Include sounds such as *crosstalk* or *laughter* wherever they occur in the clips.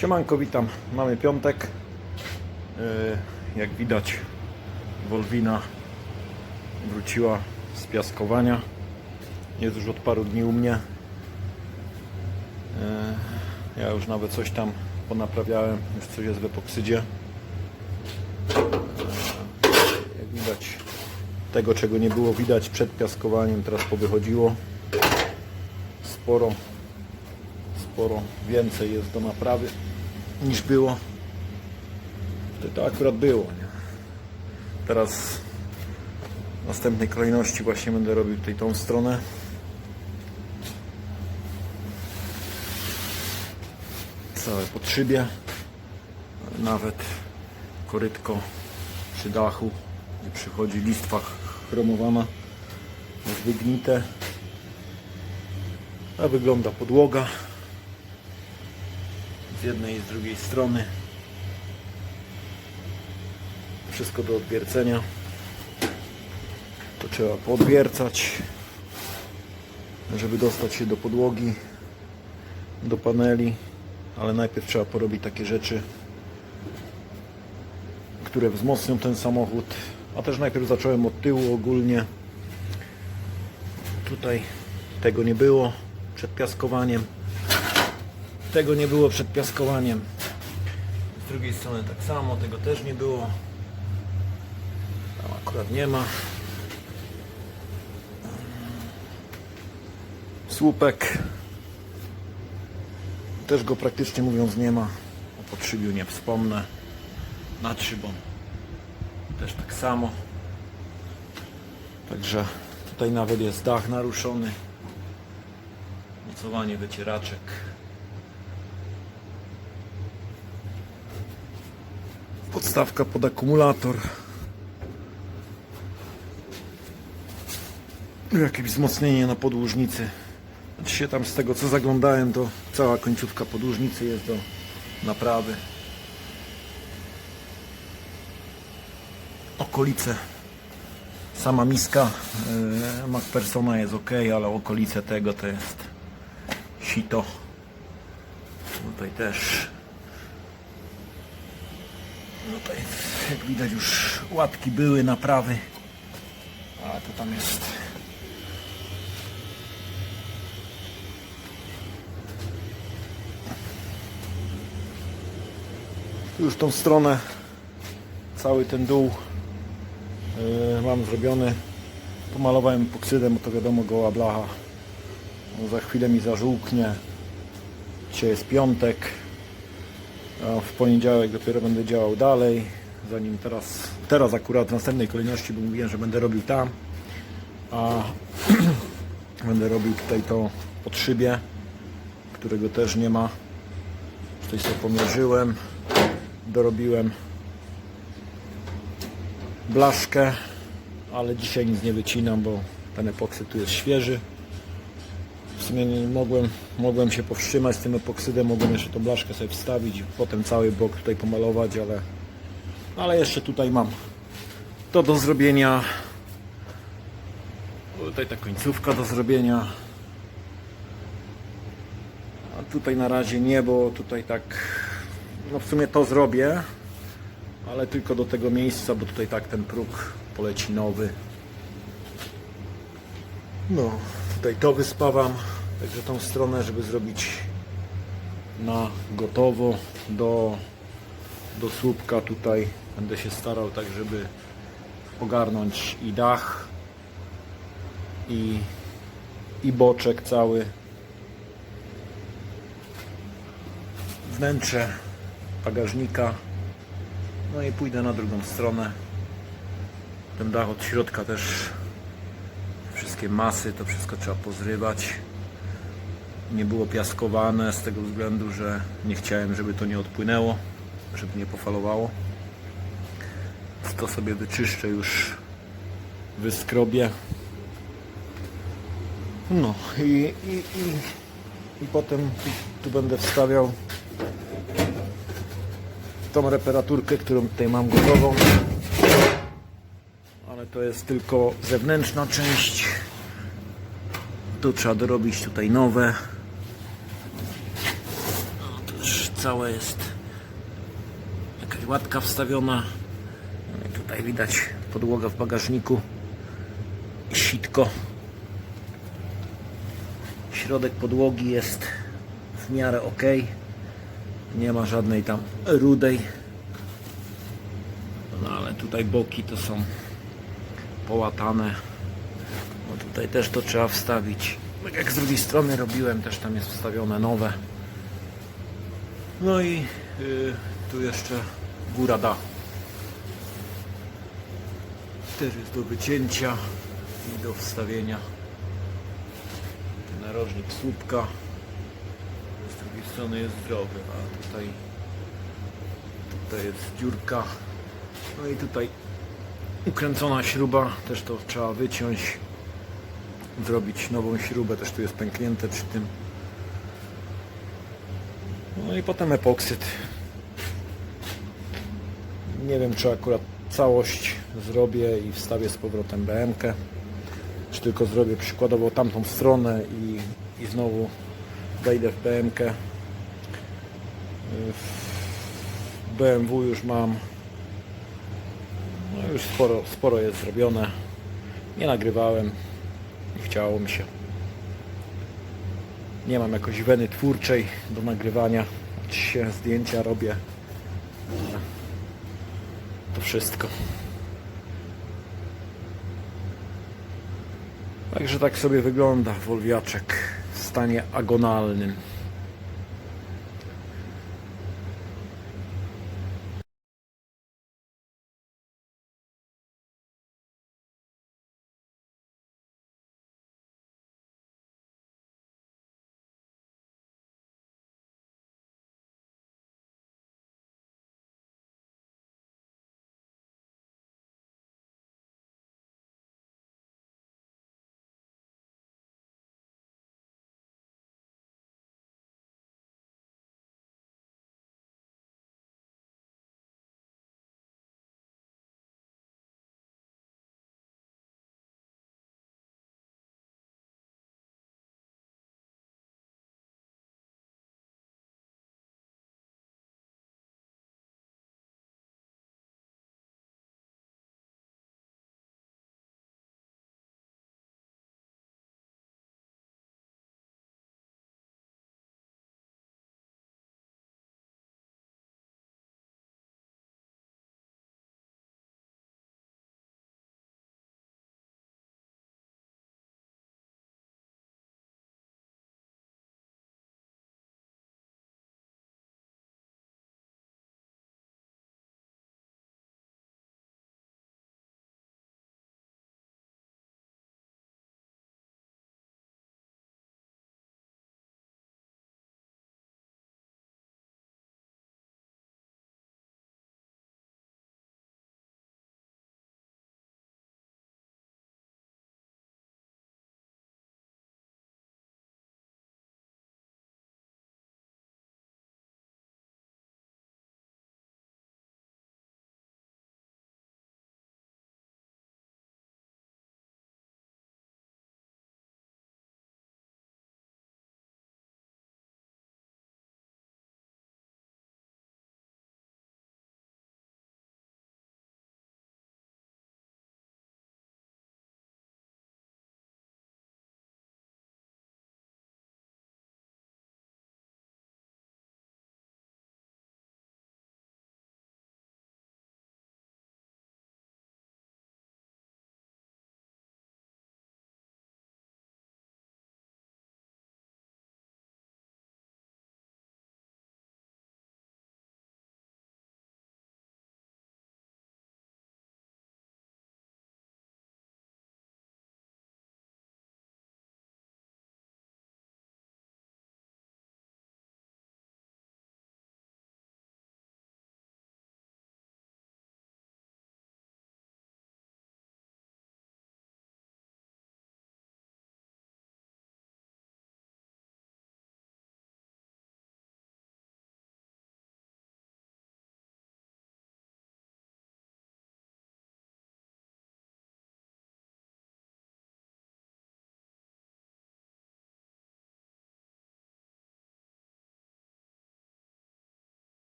Siemanko, witam. Mamy piątek. Yy, Jak widać, Wolwina wróciła z piaskowania. Jest już od paru dni u mnie. Yy, Ja już nawet coś tam ponaprawiałem. Już coś jest w epoksydzie. Yy, Jak widać, tego czego nie było widać przed piaskowaniem, teraz powychodziło. Sporo sporo więcej jest do naprawy niż było. To, to akurat było. Nie? Teraz w następnej kolejności właśnie będę robił tutaj tą stronę. Całe podszybie. Nawet korytko przy dachu, gdzie przychodzi listwa chromowana, wygnite. A wygląda podłoga z jednej i z drugiej strony. Wszystko do odwiercenia. To trzeba podwiercać, żeby dostać się do podłogi, do paneli, ale najpierw trzeba porobić takie rzeczy, które wzmocnią ten samochód. A też najpierw zacząłem od tyłu ogólnie. Tutaj tego nie było przed piaskowaniem. Tego nie było przed piaskowaniem. Z drugiej strony tak samo, tego też nie było. Tam akurat nie ma. Słupek. Też go praktycznie mówiąc nie ma. O podszybiu nie wspomnę. Nad szybą. Też tak samo. Także tutaj nawet jest dach naruszony. Mocowanie wycieraczek. Podstawka pod akumulator. Jakieś wzmocnienie na podłużnicy. Znaczy się tam z tego co zaglądałem to cała końcówka podłużnicy jest do naprawy. Okolice. Sama miska yy, MacPersona jest ok, ale okolice tego to jest sito. Tutaj też Tutaj jak widać już łatki były, naprawy. A to tam jest. Już tą stronę, cały ten dół yy, mam zrobiony. Pomalowałem epoksydem, bo to wiadomo goła blacha. No, za chwilę mi zażółknie. Dzisiaj jest piątek. W poniedziałek dopiero będę działał dalej. Zanim teraz, teraz akurat w następnej kolejności, bo mówiłem, że będę robił tam. A *clears throat* będę robił tutaj to pod szybie, którego też nie ma. Tutaj sobie pomierzyłem, dorobiłem blaszkę, ale dzisiaj nic nie wycinam, bo ten epoksyd tu jest świeży. Sumie nie mogłem, mogłem się powstrzymać z tym epoksydem, mogłem jeszcze tą blaszkę sobie wstawić i potem cały bok tutaj pomalować, ale, ale jeszcze tutaj mam to do zrobienia. Tutaj ta końcówka do zrobienia. A tutaj na razie nie, bo tutaj tak, no w sumie to zrobię, ale tylko do tego miejsca, bo tutaj tak ten próg poleci nowy. No, tutaj to wyspawam, także tą stronę, żeby zrobić na gotowo do, do słupka tutaj będę się starał tak, żeby ogarnąć i dach i, i boczek cały. Wnętrze bagażnika. No i pójdę na drugą stronę. Ten dach od środka też wszystkie masy, to wszystko trzeba pozrywać. Nie było piaskowane z tego względu, że nie chciałem, żeby to nie odpłynęło, żeby nie pofalowało. To sobie wyczyszczę już, wyskrobię. No i, i, i, i potem tu, będę wstawiał tą reparaturkę, którą tutaj mam gotową ale to jest tylko zewnętrzna część. Tu trzeba dorobić tutaj nowe. No, to już całe jest jakaś łatka wstawiona. Tutaj widać podłoga w bagażniku. Sitko. Środek podłogi jest w miarę ok. Nie ma żadnej tam rudej. No ale tutaj boki to są połatane. No tutaj też to trzeba wstawić. Tak jak z drugiej strony robiłem, też tam jest wstawione nowe. No i y, tu jeszcze góra dachu. Też jest do wycięcia i do wstawienia. Narożnik słupka. Z drugiej strony jest zdrowy, a tutaj tutaj jest dziurka. No i tutaj ukręcona śruba, też to trzeba wyciąć. Zrobić nową śrubę, też tu jest pęknięte przy tym. No i potem epoksyd. Nie wiem czy akurat całość zrobię i wstawię z powrotem BMK. Czy tylko zrobię przykładowo tamtą stronę i, i znowu wejdę w BMK. W BMW już mam no już sporo, sporo jest zrobione. Nie nagrywałem. Nie chciało mi się. Nie mam jakoś weny twórczej do nagrywania. Się zdjęcia robię. To wszystko. Także tak sobie wygląda Wolwiaczek w stanie agonalnym.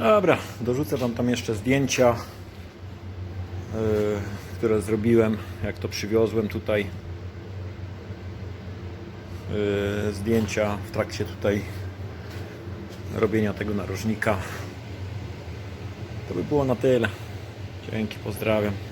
Dobra, dorzucę Wam tam jeszcze zdjęcia, yy, które zrobiłem, jak to przywiozłem tutaj. Yy, zdjęcia w trakcie tutaj robienia tego narożnika. To by było na tyle. Dzięki, pozdrawiam.